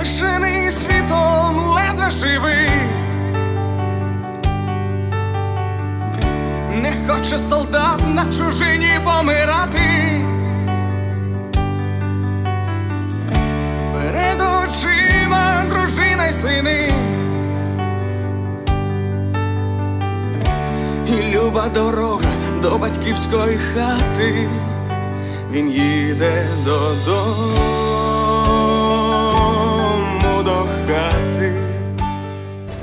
лишений світом ледве живий. Не хоче солдат на чужині помирати. Перед очима дружина й сини. І люба дорога до батьківської хати. Він їде додому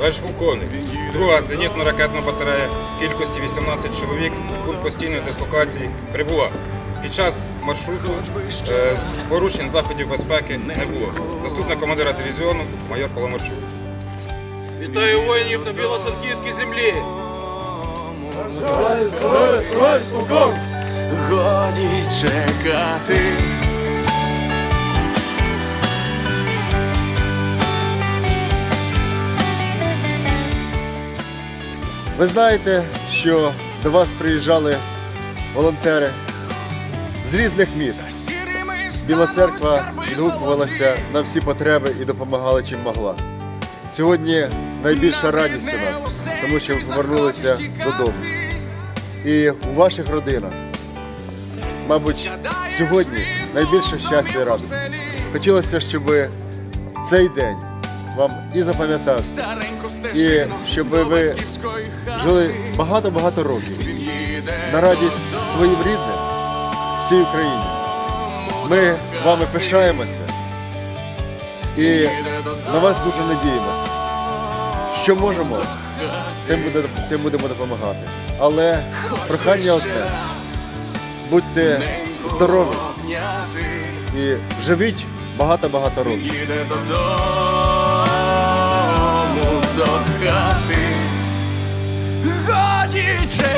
Товариш полковник, друга зенітно-ракетна батарея в кількості 18 чоловік, пункт постійної дислокації прибула. Під час маршруту е, порушень заходів безпеки не було. Заступник командира дивізіону майор Паламарчук. Вітаю воїнів на Білоцерківській землі. Годі чекати. Ви знаєте, що до вас приїжджали волонтери з різних міст. Біла церква відгукувалася на всі потреби і допомагала чим могла. Сьогодні найбільша радість у нас, тому що ви повернулися додому. І у ваших родинах, мабуть, сьогодні найбільше щастя і радості. Хотілося, щоб цей день вам і запам'ятався, і щоб ви жили багато-багато років на радість своїм рідним всій Україні. Ми вами пишаємося і на вас дуже надіємося. Що можемо, тим, буде, тим будемо допомагати. Але прохання одне. Будьте здорові і живіть багато-багато років. Nietzsche.